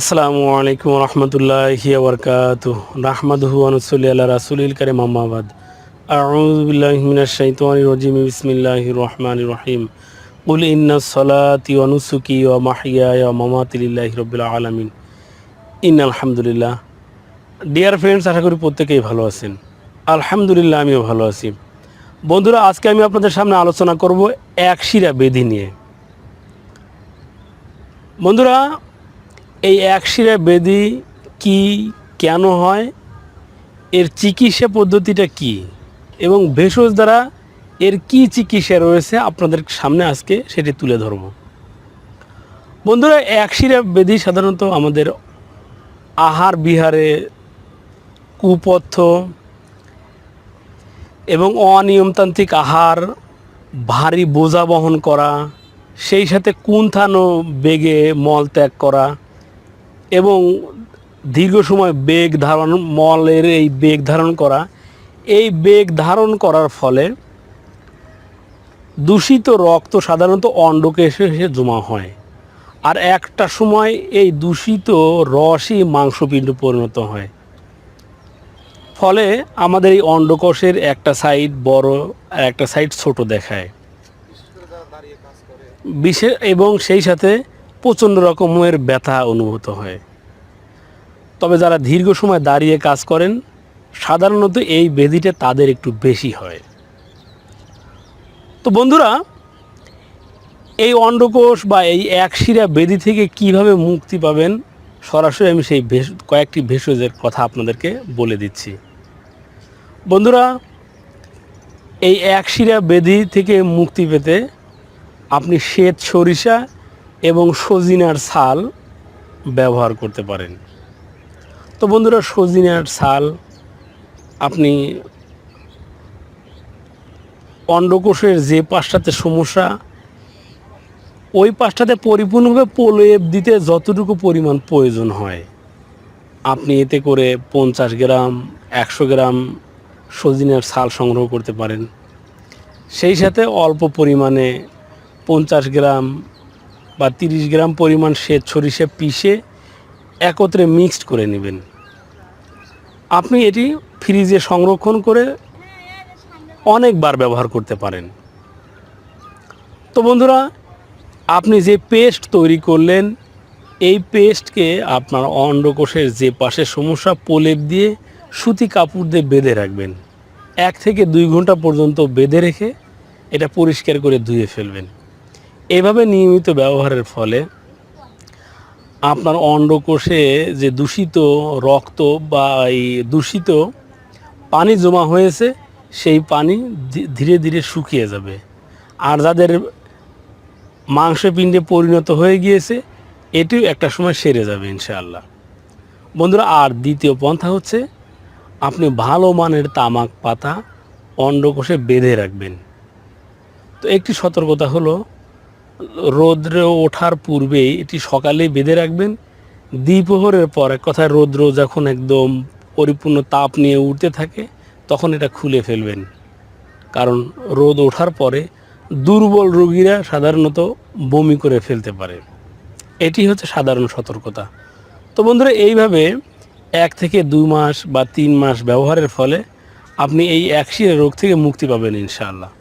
আসসালামু আলাইকুম রহমতুল্লাহি ওবরকাত রাহমাদহু আনুসল্লি আল্লাহ রাসুলিল কারিম আহমাবাদ আউজবিল্লাহমিনাশাইতানির রজিম, বিসমিল্লাহির রহমানির রহিম। কুল ইন্না সলাতি ওয়া নুসুকি ওয়া মাহিয়ায়া ওয়া মামাতি লিল্লাহি রাব্বিল আলামিন। আলহামদুলিল্লাহ ডিয়ার ফ্রেন্ডস আশা করি প্রত্যেকেই ভালো আছেন। আলহামদুলিল্লাহ, আমিও ভালো আছি। বন্ধুরা, আজকে আমি আপনাদের সামনে আলোচনা করব এক শিরা বেধি নিয়ে। বন্ধুরা এই একশিরা বেদি কি কেন হয়? এর চিকিৎসা পদ্ধতিটা কি? এবং ভেষজ দ্বারা এর কি চিকিৎসা রয়েছে? আপনাদের সামনে আজকে সেটি তুলে ধরব। বন্ধুরা একশিরা বেদি সাধারণত আমাদের আহার বিহারে কুপথ্য এবং অনিয়মতান্ত্রিক আহার, ভারী বোঝা বহন করা, সেই সাথে কুন্থানো বেগে মল ত্যাগ করা এবং দীর্ঘ সময় বেগ ধারণ, মলের এই বেগ ধারণ করা, এই বেগ ধারণ করার ফলে দূষিত রক্ত সাধারণত অন্ডকে এসে এসে জমা হয়। আর একটা সময় এই দূষিত রসই মাংসপিণ্ড পরিণত হয়। ফলে আমাদের এই অন্ডকোষের একটা সাইড বড় আর একটা সাইড ছোট দেখায়। বিশেষ এবং সেই সাথে প্রচণ্ড রকমের ব্যথা অনুভূত হয়। তবে যারা দীর্ঘ সময় দাঁড়িয়ে কাজ করেন, সাধারণত এই ব্যাধিটা তাদের একটু বেশি হয়। তো বন্ধুরা, এই অন্ডকোষ বা এই একশিরা বেদি থেকে কীভাবে মুক্তি পাবেন, সরাসরি আমি সেই ভেষ, কয়েকটি ভেষজের কথা আপনাদেরকে বলে দিচ্ছি। বন্ধুরা, এই একশিরা বেদি থেকে মুক্তি পেতে আপনি শ্বেত সরিষা এবং সজিনার ছাল ব্যবহার করতে পারেন। তো বন্ধুরা, সজিনার ছাল আপনি অন্ডকোষের যে পাশটাতে সমস্যা, ওই পাশটাতে পরিপূর্ণভাবে প্রলেপ দিতে যতটুকু পরিমাণ প্রয়োজন হয়। আপনি এতে করে পঞ্চাশ গ্রাম, একশো গ্রাম সজিনার ছাল সংগ্রহ করতে পারেন। সেই সাথে অল্প পরিমাণে পঞ্চাশ গ্রাম বা তিরিশ গ্রাম পরিমাণ শ্বেত সরিষা পিষে একত্রে মিক্সড করে নেবেন। আপনি এটি ফ্রিজে সংরক্ষণ করে অনেকবার ব্যবহার করতে পারেন। তো বন্ধুরা, আপনি যে পেস্ট তৈরি করলেন, এই পেস্টকে আপনার অন্ডকোষের যে পাশে সমস্যা, প্রলেপ দিয়ে সুতি কাপড় দিয়ে বেঁধে রাখবেন। এক থেকে দুই ঘণ্টা পর্যন্ত বেঁধে রেখে এটা পরিষ্কার করে ধুয়ে ফেলবেন। এভাবে নিয়মিত ব্যবহারের ফলে আপনার অন্ডকোষে যে দূষিত রক্ত বা এই দূষিত পানি জমা হয়েছে, সেই পানি ধীরে ধীরে শুকিয়ে যাবে। আর যাদের মাংসপিণ্ডে পরিণত হয়ে গিয়েছে, এটিও একটা সময় সেরে যাবে ইনশাআল্লাহ। বন্ধুরা, আর দ্বিতীয় পন্থা হচ্ছে, আপনি ভালো মানের তামাক পাতা অন্ডকোষে বেঁধে রাখবেন। তো একটি সতর্কতা হলো রৌদ্রে ওঠার পূর্বেই এটি সকালেই বেঁধে রাখবেন। দ্বিপ্রহরের পর এক কথায় রৌদ্র যখন একদম পরিপূর্ণ তাপ নিয়ে উঠতে থাকে, তখন এটা খুলে ফেলবেন। কারণ রোদ ওঠার পরে দুর্বল রোগীরা সাধারণত বমি করে ফেলতে পারে। এটি হচ্ছে সাধারণ সতর্কতা। তো বন্ধুরা, এইভাবে এক থেকে দুই মাস বা তিন মাস ব্যবহারের ফলে আপনি এই একশিরা রোগ থেকে মুক্তি পাবেন ইনশাআল্লাহ।